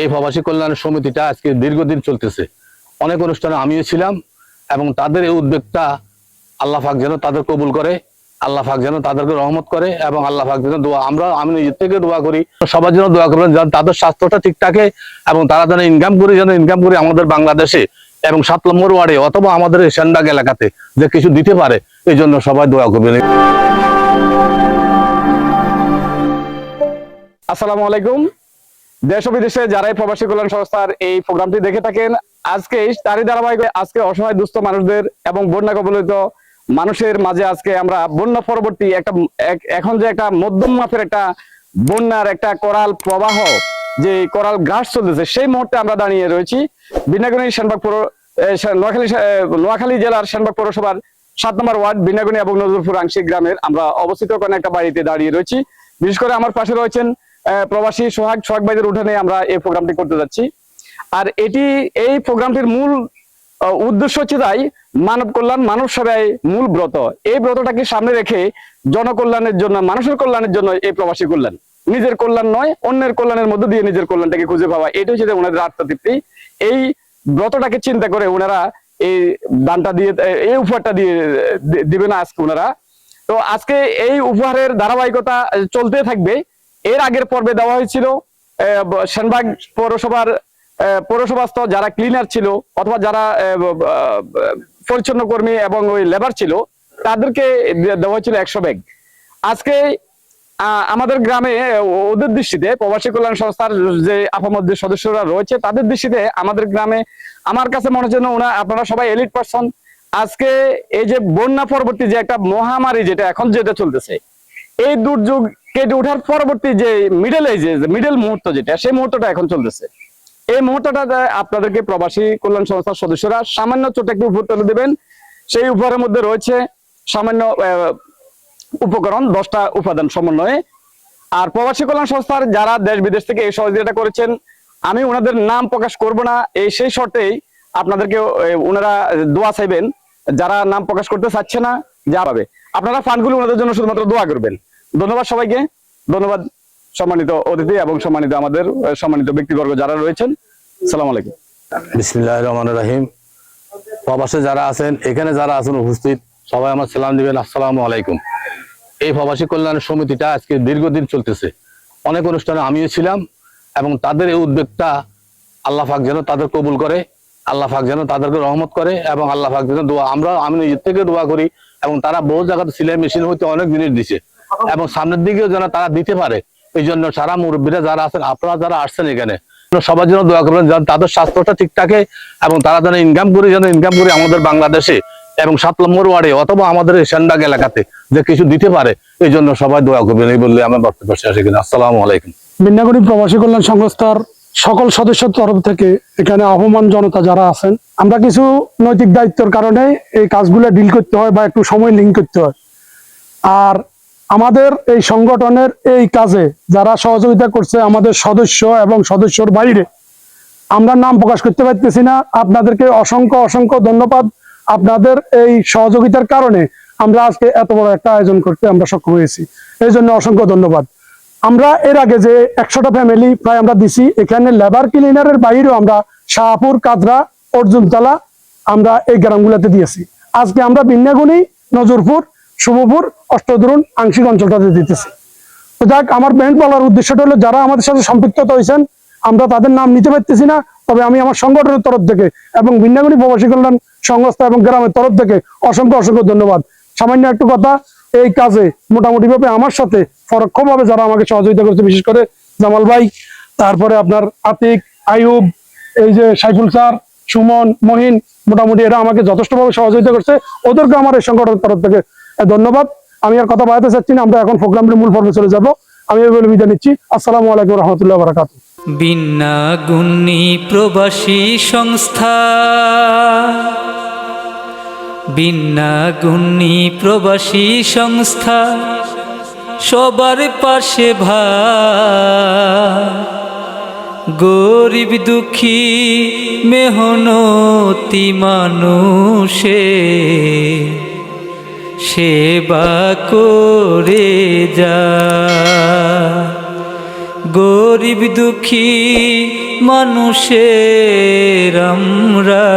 এই প্রবাসী কল্যাণ সমিতিটা আজকে দীর্ঘদিন চলতেছে। অনেক অনুষ্ঠানে আমিও ছিলাম এবং তাদের এই উদ্যোগটা আল্লাহ পাক যেন তাদের কবুল করে, আল্লাহ পাক যেন তাদেরকে রহমত করে এবং আল্লাহ পাক যেন দোয়া আমরা, আমি নিজের থেকে দোয়া করি, সবার জন্য দোয়া করবেন যেন তাদের স্বাস্থ্যটা ঠিক থাকে এবং তারা যেন ইনকাম করে, যেন ইনকাম করে আমাদের বাংলাদেশে এবং সাত নম্বর ওয়ার্ডে অথবা আমাদের এই সেনবাগ এলাকাতে যে কিছু দিতে পারে, এই জন্য সবাই দোয়া করবেন। আসসালামু আলাইকুম। দেশ ও বিদেশে যারা এই প্রবাসী কল্যাণ সংস্থার এই প্রোগ্রামটি দেখে থাকেন আজকে তারই ধারাবাহিক আজকে অসহায় দুস্থ মানুষদের এবং বন্যা কবলিত মানুষের মাঝে আজকে আমরা বন্যা পরবর্তী একটা এখন যে একটা মধ্যম মাপের একটা বন্যার একটা করাল প্রবাহ, যে করাল গ্রাস চলতেছে, সেই মুহূর্তে আমরা দাঁড়িয়ে রয়েছি বিনাগুনি সেনবাগ পৌর নোয়াখালী নোয়াখালী জেলার সেনবাগ পৌরসভার সাত নম্বর ওয়ার্ড বিনাগুনি এবং নজরপুর আংশিক গ্রামের আমরা অবস্থিত কোনো একটা বাড়িতে দাঁড়িয়ে রয়েছি। বিশেষ করে আমার পাশে রয়েছেন প্রবাসী সোহাগ সোহাগ ভাইদের উঠানে আমরা এই প্রোগ্রামটি করতে যাচ্ছি। আর এটি, এই প্রোগ্রামটির মূল উদ্দেশ্য হচ্ছে তাই, মানব কল্যাণ, মানব সেবায় মূল ব্রত। এই ব্রতটাকে সামনে রেখে জনকল্যাণের জন্য, মানুষের কল্যাণের জন্য এই প্রবাসী কল্যাণ। নিজের কল্যাণ নয়, অন্যের কল্যাণের মধ্যে দিয়ে নিজের কল্যাণটাকে খুঁজে পাওয়া। এটা হচ্ছে ওনাদের আত্মতৃপ্তি এই ব্রতটাকে চিন্তা করে ওনারা এই দানটা দিয়ে, এই উপহারটা দিয়ে দিবে না আজকে ওনারা। তো আজকে এই উপহারের ধারাবাহিকতা চলতে থাকবে। এর আগের পর্বে দেওয়া হয়েছিল সেনবাগ পৌরসভার পৌরসভাস্থ যারা ক্লিনার ছিল অথবা যারা পরিচ্ছন্ন কর্মী এবং ওই লেবার ছিল, তাদেরকে দেওয়া হয়েছিল একশো ব্যাগ। আজকে আমাদের গ্রামে ওদের দৃষ্টিতে প্রবাসী কল্যাণ সংস্থার যে আপামত যে সদস্যরা রয়েছে, তাদের দৃষ্টিতে আমাদের গ্রামে আমার কাছে মনে হচ্ছে ওনা, আপনারা সবাই এলিট পার্সন আজকে এই যে বন্যা পরবর্তী যে একটা মহামারী যেটা এখন যেটা চলতেছে, এই দুর্যোগ কেটে ওঠার পরবর্তী যে মিডল এজে মিডল মুহূর্ত যেটা, সেই মুহূর্তটা এখন চলতেছে। এই মুহূর্তটা আপনাদেরকে প্রবাসী কল্যাণ সংস্থার সদস্যরা সামান্য ছোট একটি উপহার তুলে দেবেন। সেই উপহারের মধ্যে রয়েছে সামান্য উপকরণ, দশটা উপাদান সমন্বয়ে। আর প্রবাসী কল্যাণ সংস্থার যারা দেশ বিদেশ থেকে এই সহযোগিতা করেছেন, আমি ওনাদের নাম প্রকাশ করব না। এই সেই শর্তেই আপনাদেরকে ওনারা দোয়া চাইবেন। যারা নাম প্রকাশ করতে চাচ্ছে না যা পাবে। আপনারা ফান্ডগুলো ওনাদের জন্য শুধুমাত্র দোয়া করবেন। ধন্যবাদ সবাইকে। ধন্যবাদ সম্মানিত অতিথি এবং সম্মানিত আমাদের সম্মানিত ব্যক্তিবর্গ যারা রয়েছেন। সালাম আলাইকুম। বিসমিল্লাহ রহমান রাহিম। প্রবাসে যারা আছেন, এখানে যারা আছেন, উপস্থিত, সবাই আমার সালাম দিবেন। আসসালামু আলাইকুম। এই প্রবাসী কল্যাণ সমিতিটা আজকে দীর্ঘদিন চলতেছে। অনেক অনুষ্ঠানে আমিও ছিলাম এবং তাদের এই উদ্যোগটা আল্লাহ পাক যেন তাদের কবুল করে, আল্লাহ ফাক যেন তাদেরকে রহমত করে এবং আল্লাহ পাক যেন দোয়া আমরা আমি নিজের থেকে দোয়া করি এবং তারা বহু জায়গাতে সেলাই মেশিন হইতে অনেক জিনিস দিছে। এবং সামনের দিকেও যেন তারা দিতে পারে। এই জন্য সারা মুরব্বীরা যারা আছেন, আপনারা যারা আসছেন এখানে, সবার জন্য দোয়া করবেন যেন তাদের স্বাস্থ্যটা ঠিক থাকে এবং তারা যেন ইনকাম করে, যেন ইনকাম করে আমাদের বাংলাদেশে এবং সাত নম্বর ওয়ার্ডে অথবা আমাদের এই সেনবাগ এলাকাতে যে কিছু দিতে পারে, এই জন্য সবাই দোয়া করবেন, এই বললে আমার বক্তব্য শেষ এখানে আসসালামু আলাইকুম। বিন্যাগুড়ি প্রবাসী কল্যাণ সংস্থার সকল সদস্যের তরফ থেকে এখানে আহ্বান জনতা যারা আছেন, আমরা কিছু নৈতিক দায়িত্বের কারণে এই কাজগুলো ডিল করতে হয় বা একটু সময় লিঙ্ক করতে হয়। আর আমাদের এই সংগঠনের এই কাজে যারা সহযোগিতা করছে আমাদের সদস্য এবং সদস্যর বাইরে, আমরা নাম প্রকাশ করতে পারতেছি না। আপনাদেরকে অসংখ্য অসংখ্য ধন্যবাদ। আপনাদের এই সহযোগিতার কারণে আমরা আজকে এত বড় একটা আয়োজন করতে আমরা সক্ষম হয়েছি। এই জন্য অসংখ্য ধন্যবাদ। আমরা এর আগে যে একশোটা ফ্যামিলি প্রায় আমরা দিছি, এখানে লেবার ক্লিনারের বাইরেও আমরা শাহপুর, কাদরা, অর্জুনতলা আমরা এই গ্রামগুলোতে দিয়েছি। আজকে আমরা বিন্যাগুনি, নজরপুর শুভপুর অষ্টদরুন আংশিক অঞ্চলটাতে দিতেছি। তো যাক, আমার ব্যাংক বলার উদ্দেশ্যটা হলো, যারা আমাদের সাথে সম্পৃক্ত হয়েছেন, আমরা তাদের নাম নিতে পারতেছি না, তবে আমি আমার সংগঠনের তরফ থেকে এবং ভিন্নাগুনি প্রবাসী কল্যাণ সংস্থা এবং গ্রামের তরফ থেকে অসংখ্য অসংখ্য ধন্যবাদ। সামান্য একটু কথা, এই কাজে মোটামুটি ভাবে আমার সাথে পরোক্ষভাবে যারা আমাকে সহযোগিতা করছে, বিশেষ করে জামাল ভাই, তারপরে আপনার আতিক আয়ুব এই যে সাইফুল স্যার, সুমন, মহিন, মোটামুটি এরা আমাকে যথেষ্টভাবে সহযোগিতা করছে। ওদেরকে আমার এই সংগঠনের তরফ থেকে ধন্যবাদ। আমি আর কথা বাড়াতে চাচ্ছি না, আমরা এখন প্রোগ্রামের মূল পর্বে চলে যাব। আমি বলে বিদায় নিচ্ছি। আসসালামু আলাইকুম রহমতুল্লাহ বারাকাতু। বিনা গুণী প্রবাসী সংস্থা। বিনা গুণী প্রবাসী সংস্থা, সবার পাশে ভাই গরিব দুঃখী মেহনতি মানুষে। সেবা করে যা। গরিব দুঃখী মানুষের আমরা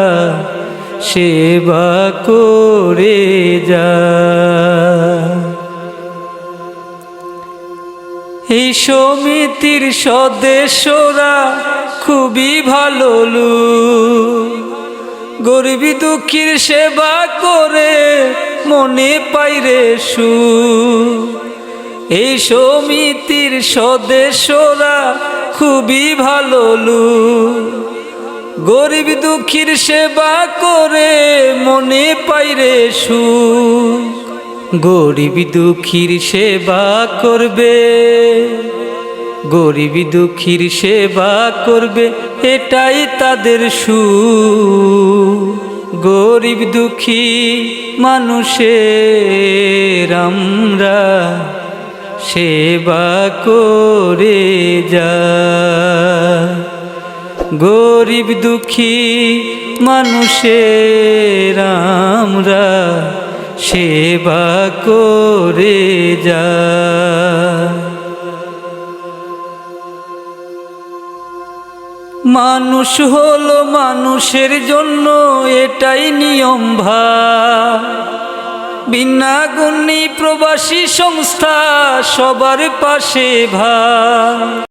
সেবা করে যা। এই সমিতির সদস্যরা খুবই ভালো লোক। গরিব দুঃখীর সেবা করে মনে পাইরে সু এই সমিতির সদস্যরা খুবই ভালো লোক গরিব দুঃখীর সেবা করে মনে পাইরে সু গরিব দুঃখীর সেবা করবে, গরিব দুঃখীর সেবা করবে, এটাই তাদের সু গরিব দুঃখী মানুষের আমরা সেবা করে যা। গরিব দুঃখী মানুষের আমরা সেবা করে যা। মানুষ হলো মানুষের জন্য এটাই নিয়ম ভা গুণী প্রবাসী সংস্থা সবার পাশে ভাই।